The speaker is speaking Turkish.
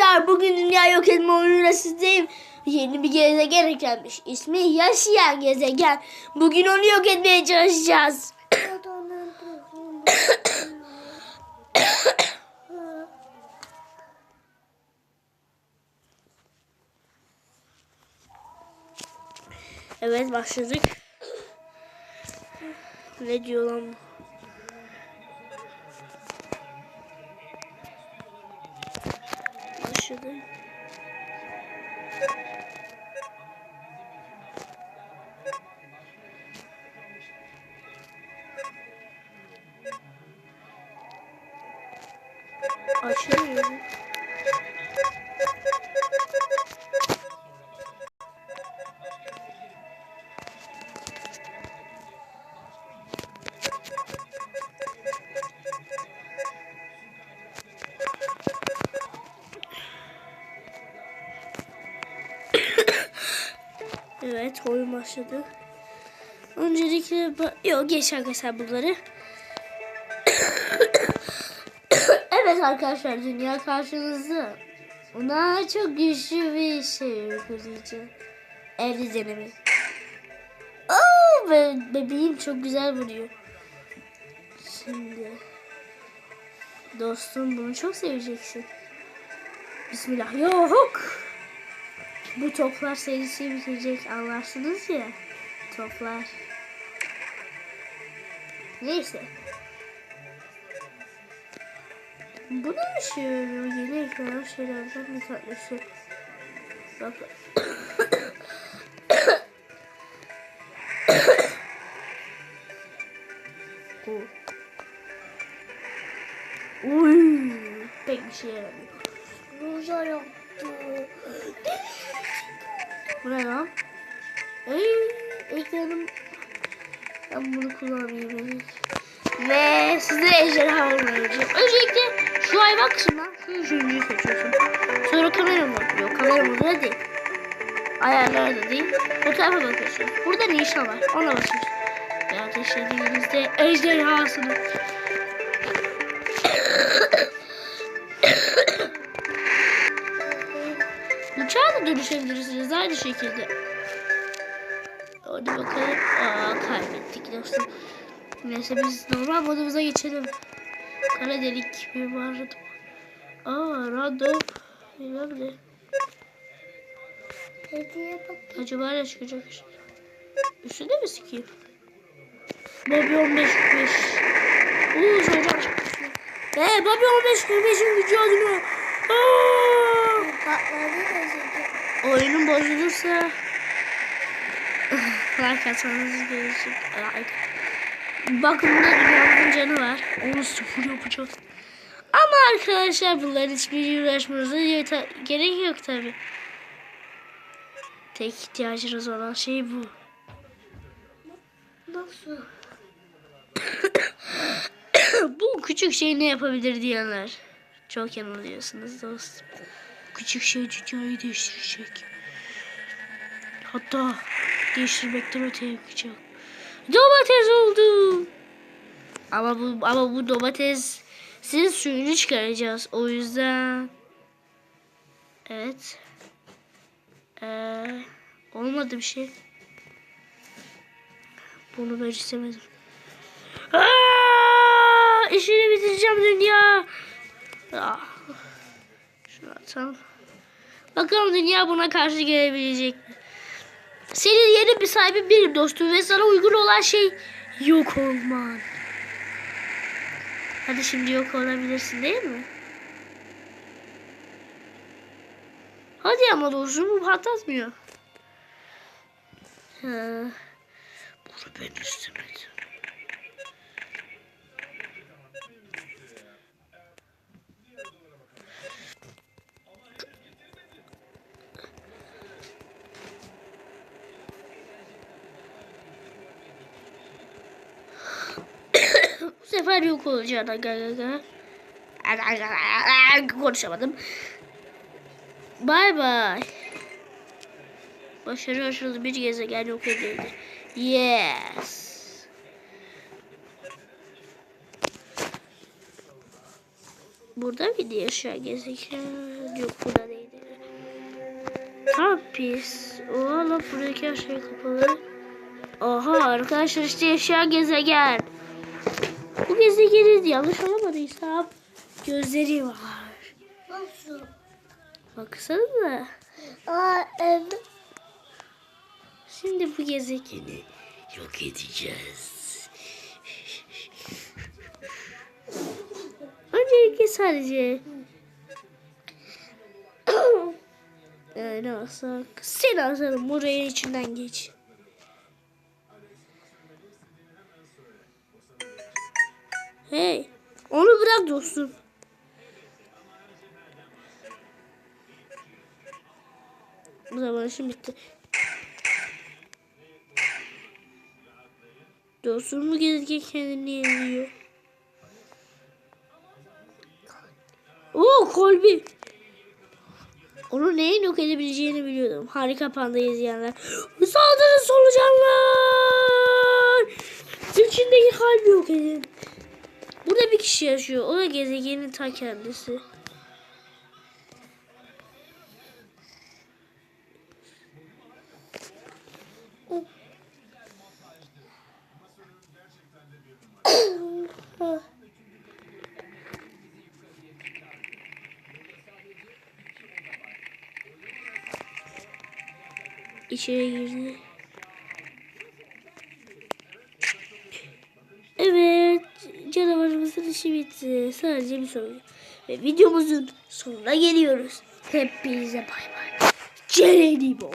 Arkadaşlar bugün dünya yok etme oyunuyla sizdeyim. Yeni bir gezegen eklenmiş. İsmi yaşayan gezegen. Bugün onu yok etmeye çalışacağız. Evet başladık. Ne diyor lan bu? Başladı. Açamıyorum. Evet oyun başladı. Öncelikle yok geç arkadaşlar bunları. evet arkadaşlar dünya karşınızda. Ona çok güçlü bir şey uygulayacağım. Evli denemi. Oo, be bebeğim çok güzel vuruyor. Şimdi dostum bunu çok seveceksin. Bismillah. Yok. Bu toplar serisi bitecek anlarsınız ya. Toplar. Neyse. Bu ne şey öyle? Yeni eklenen şeylerden bir tanesi. Bak. Uy, pek bir şey yaramıyor. Ruja yaptı. Bu ne lan? Ey, ekranım. Ben bunu kullanmayayım. Ve size ejderha olmayacağım. Öncelikle şu hayvan kısmından şu üçüncüyü seçiyorsun. Sonra kamera modu. Yok kamera modu da değil. Ayarlara da değil. Fotoğrafa bakıyorsun. Burada nişan var. Ona basıyorsun. Ve ateşlediğinizde ejderhasını. Da dönüşebilirsiniz aynı şekilde. Hadi bakalım. Aa kaybettik dostum. Neyse biz normal modumuza geçelim. Kara delik bir vardı. Aa random. Bilmem ne. Hediye bak. Acaba ne çıkacak? Üstünde mi sikeyim? Bobby 15 45. Uuu soracak çıkmış. Eee Bobby 15 45'in gücü adına. Aa! Patladı ezildi. Oyunun bozulursa like atmanız gerekecek. Like. Bakın burada dünyanın canı var. Onu sıfır yapacağız. Ama arkadaşlar bunların hiçbir uğraşmanıza yeta- gerek yok tabi. Tek ihtiyacınız olan şey bu. Nasıl? bu küçük şey ne yapabilir diyenler. Çok yanılıyorsunuz dostum. Küçük şey dünyayı değiştirecek. Hatta değiştirmekten öteye gidecek. Domates oldu. Ama bu ama bu domates sizin suyunu çıkaracağız. O yüzden evet. Ee, olmadı bir şey. Bunu ben istemedim. Aa, işini bitireceğim dünya. Ah. Şunu atalım. Bakalım dünya buna karşı gelebilecek mi? Senin yeni bir sahibi benim dostum ve sana uygun olan şey yok olman. Hadi şimdi yok olabilirsin değil mi? Hadi ama bu patlatmıyor. Ha. Bunu ben istemedim. Sefer yok olacağına. Konuşamadım. Bay bay. Başarı başarılı bir gezegen yok edildi. Yes. Burada mıydı yaşayan gezegen? Yok burada değildi. Tam pis. Oha lan buradaki her şey kapalı. Aha arkadaşlar işte yaşayan gezegen. Bu gezegenin yanlış olamadıysam gözleri var. Nasıl? Baksana. Aa evet. Şimdi bu gezegeni yok edeceğiz. Öncelikle sadece ne alsak? Seni asalım buraya içinden geç. Hey, onu bırak dostum. Bu zaman işim bitti. Dostum mu gezegen kendini yeniliyor? Oo kolbi. Onu neyin yok edebileceğini biliyordum. Harika panda izleyenler. Saldırın solucanlar. İçindeki kalbi yok edin. Burada bir kişi yaşıyor. O da gezegenin ta kendisi. İçeri girdi. Evet, canavarımızın işi bitti. Sadece bir soru. Ve videomuzun sonuna geliyoruz. Hepinize bay bay. Cerenimo.